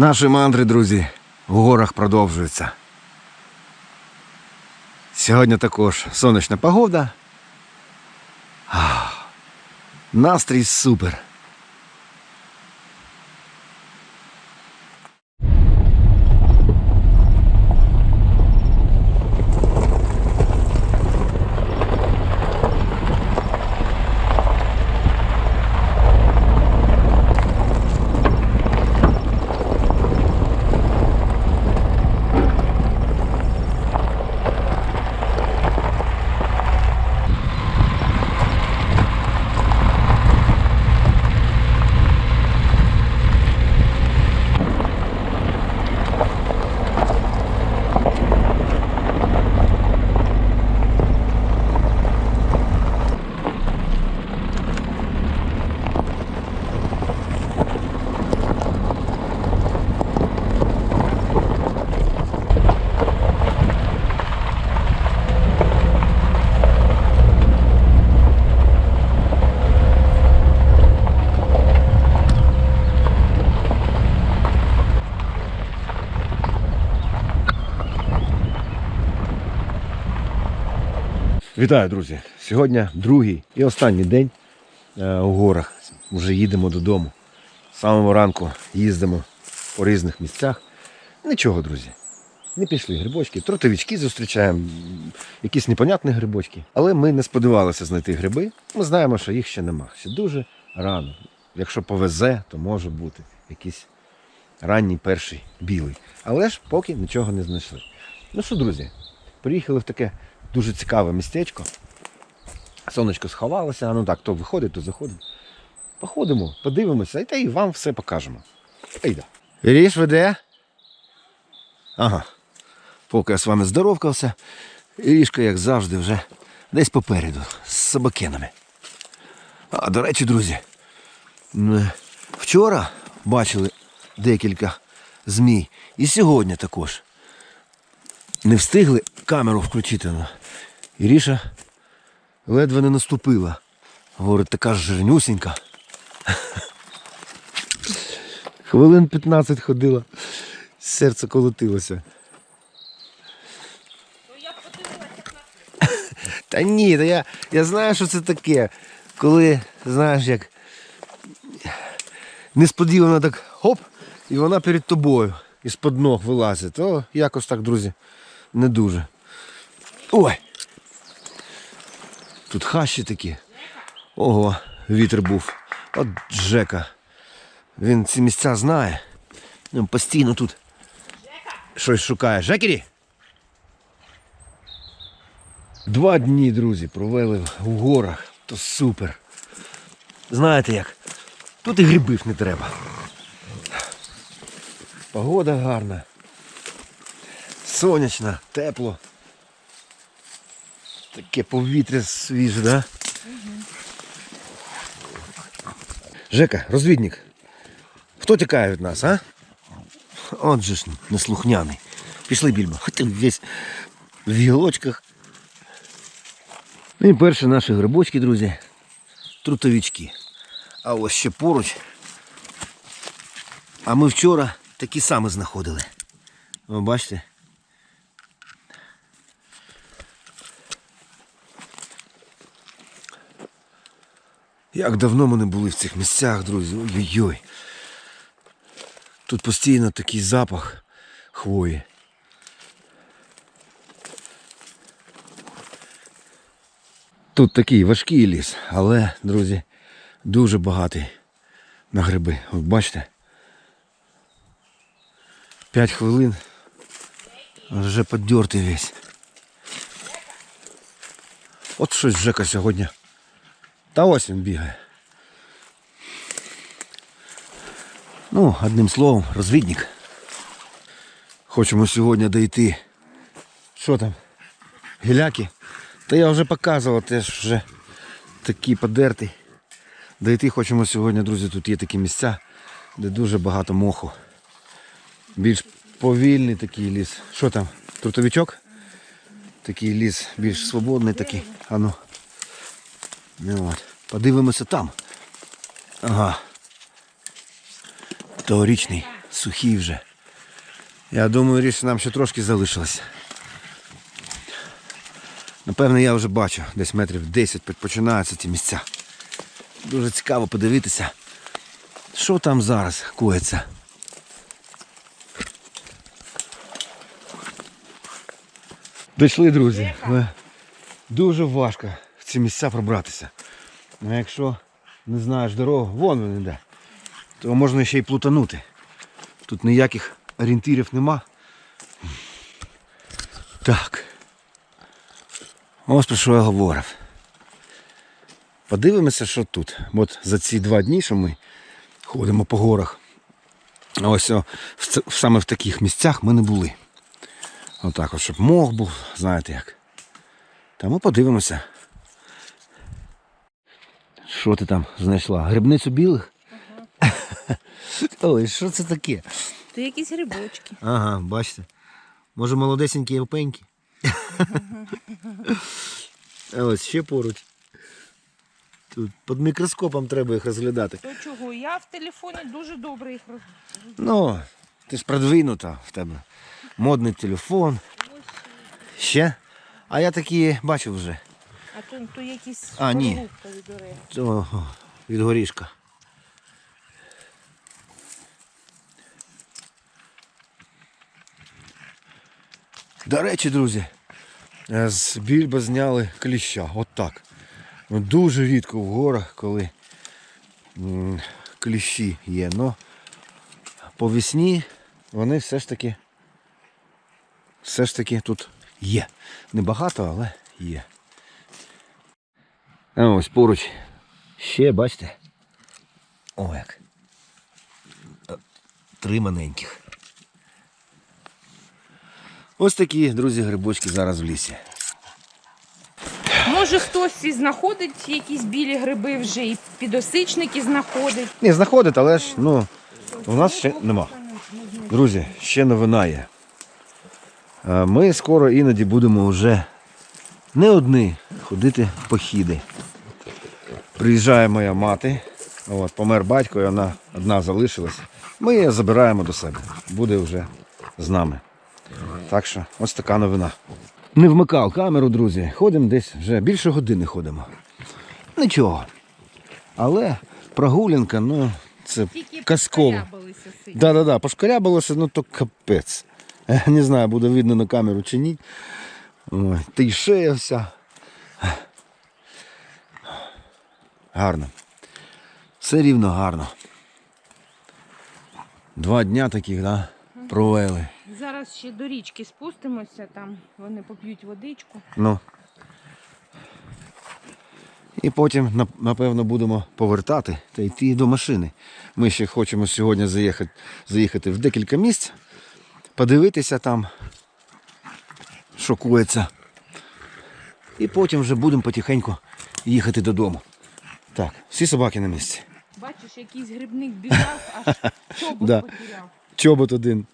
Наші мандри, друзі, в горах продовжуються. Сьогодні також сонячна погода. Настрій супер. Вітаю, друзі! Сьогодні другий і останній день е, у горах. Вже їдемо додому. З самого ранку їздимо по різних місцях. Нічого, друзі. Не пішли грибочки, тротовички зустрічаємо, якісь непонятні грибочки. Але ми не сподівалися знайти гриби. Ми знаємо, що їх ще нема. Ще дуже рано. Якщо повезе, то може бути якийсь ранній перший білий. Але ж поки нічого не знайшли. Ну що, друзі, приїхали в таке дуже цікаве містечко. Сонечко сховалося, а ну так, то виходить, то заходить. Походимо, подивимося, і та і вам все покажемо. Ейда. Ріш веде. Ага. Поки я з вами здоровкався, Рішка, як завжди, вже десь попереду, з собакенами. А, до речі, друзі, вчора бачили декілька змій, і сьогодні також. Не встигли камеру включити. Ну. Іріша ледве не наступила. Говорить, така ж жирнюсінька. Хвилин 15 ходила, серце колотилося. Та ні, та я, я знаю, що це таке. Коли, знаєш, як несподівано так хоп, і вона перед тобою із-под ног вилазить. То якось так, друзі, не дуже. Ой! Тут хащі такі. Ого, вітер був. От Жека. Він ці місця знає. Він постійно тут щось шукає. Жекері! Два дні, друзі, провели в горах. То супер. Знаєте як? Тут і грибів не треба. Погода гарна. Сонячна, тепло. Таке повітря свіже, да? Жека, розвідник. Хто тікає від нас, а? От же ж неслухняний. Пішли, Більбо. Хотів весь в гілочках. Ну і перші наші грибочки, друзі. Трутовички. А ось ще поруч. А ми вчора такі самі знаходили. Ви бачите? Як давно ми не були в цих місцях, друзі. Ой-ой-ой. Тут постійно такий запах хвої. Тут такий важкий ліс, але, друзі, дуже багатий на гриби. От бачите? П'ять хвилин. Вже поддертий весь. От щось Жека сьогодні. Та ось він бігає. Ну, одним словом, розвідник. Хочемо сьогодні дойти. Що там? Гіляки? Та я вже показував, теж вже такий подертий. Дойти хочемо сьогодні, друзі, тут є такі місця, де дуже багато моху. Більш повільний такий ліс. Що там? Трутовичок? Такий ліс більш свободний такий. Ану. Ну, от. Подивимося там. Ага. Тогорічний сухі вже. Я думаю, річ нам ще трошки залишилось. Напевно, я вже бачу, десь метрів 10 починаються ці місця. Дуже цікаво подивитися, що там зараз коїться. Дійшли, друзі. Дуже важко ці місця пробратися. А якщо не знаєш дорогу, вон він іде, то можна ще й плутанути. Тут ніяких орієнтирів нема. Так. Ось про що я говорив. Подивимося, що тут. От за ці два дні, що ми ходимо по горах. Ось о, саме в таких місцях ми не були. Отак от, щоб мох був, знаєте як. Та ми подивимося. Що ти там знайшла? Грибницю білих? Ой, що це таке? Це якісь грибочки. Ага, бачите. Може молодесенькі і опенькі. А ось ще поруч. Тут під мікроскопом треба їх розглядати. То чого? Я в телефоні дуже добре їх роз... Ну, ти ж продвинута в тебе. Модний телефон. Ще? А я такі бачив вже. А то, то якісь А, ні. від орехів. Цього від горішка. До речі, друзі, е, з більба зняли кліща. От так. Дуже рідко в горах, коли кліщі є. Но по весні вони все ж таки все ж таки тут є. Небагато, але є. А ось поруч ще, бачите? О, як. Три маленьких. Ось такі, друзі, грибочки зараз в лісі. Може хтось і знаходить якісь білі гриби вже, і підосичники знаходить. Ні, знаходить, але ж, ну, у нас ще нема. Друзі, ще новина є. Ми скоро іноді будемо вже не одні ходити в похіди. Приїжджає моя мати, от, помер батько, і вона одна залишилась. Ми її забираємо до себе. Буде вже з нами. Так що ось така новина. Не вмикав камеру, друзі. Ходимо десь вже більше години ходимо. Нічого. Але прогулянка, ну, це казково. поколябалися сильно. Да, да, да, пошкарябалося, ну то капець. Не знаю, буде видно на камеру чи ні. Ой, та й шея вся. Гарно. Все рівно гарно. Два дня таких, да, провели. Зараз ще до річки спустимося, там вони поп'ють водичку. Ну. І потім, напевно, будемо повертати та йти до машини. Ми ще хочемо сьогодні заїхати, заїхати в декілька місць, подивитися там, що коїться. І потім вже будемо потихеньку їхати додому. Так, всі собаки на місці. Бачиш, якийсь грибник біжав, аж чобот Да. потеряв. Чобот один.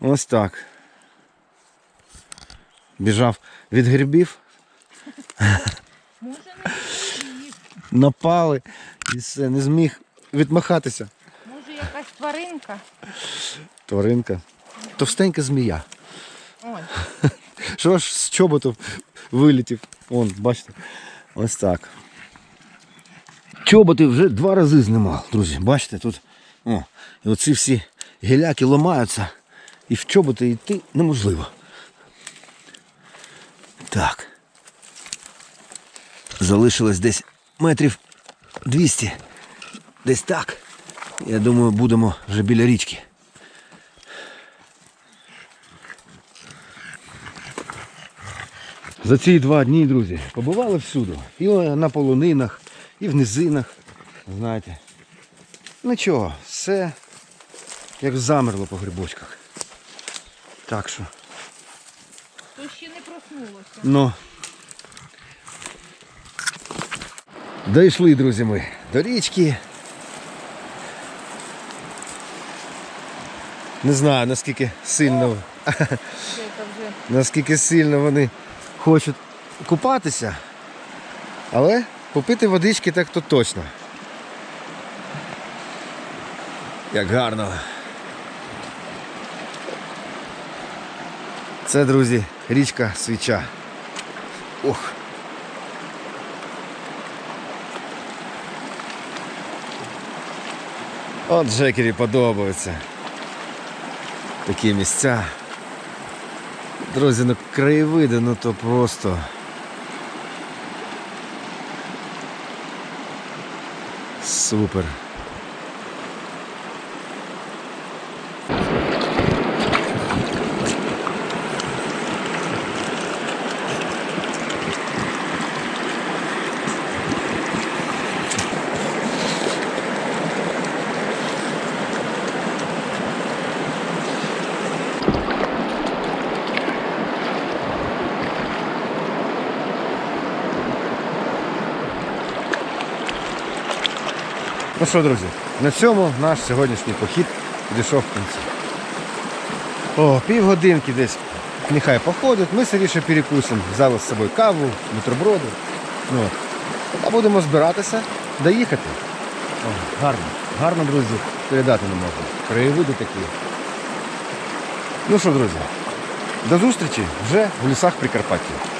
Ось так. Біжав від грибів, Може не напали і все, не зміг відмахатися. може якась тваринка. Тваринка. Товстенька змія. Ой, Що ж з чоботу вилетів? Вон, бачите. Ось так. Чоботи вже два рази знімав, друзі. Бачите, тут. О, і оці всі гіляки ламаються. І в чоботи йти неможливо. Так. Залишилось десь метрів 200. Десь так. Я думаю, будемо вже біля річки. За ці два дні, друзі, побували всюди. І на полонинах, і в низинах. Знаєте. Нічого, все як замерло по грибочках. Так що, то ще не проснулося. ну. Дійшли, друзі, ми до річки. Не знаю, наскільки сильно, вже наскільки сильно вони хочуть купатися. Але Попити водички так то точно. Як гарно. Це, друзі, річка свіча. Ох! От Джекері подобаються. Такі місця. Друзі, ну краєвиди, ну то просто. Супер. Ну що, друзі, на цьому наш сьогоднішній похід підійшов в кінці. О, півгодинки десь нехай походить, ми сиріше перекусимо, взяли з собою каву, бутерброди. Ну, а будемо збиратися, доїхати. О, гарно, гарно, друзі, передати не можна. Краєвиди такі. Ну що, друзі, до зустрічі вже в лісах Прикарпаття.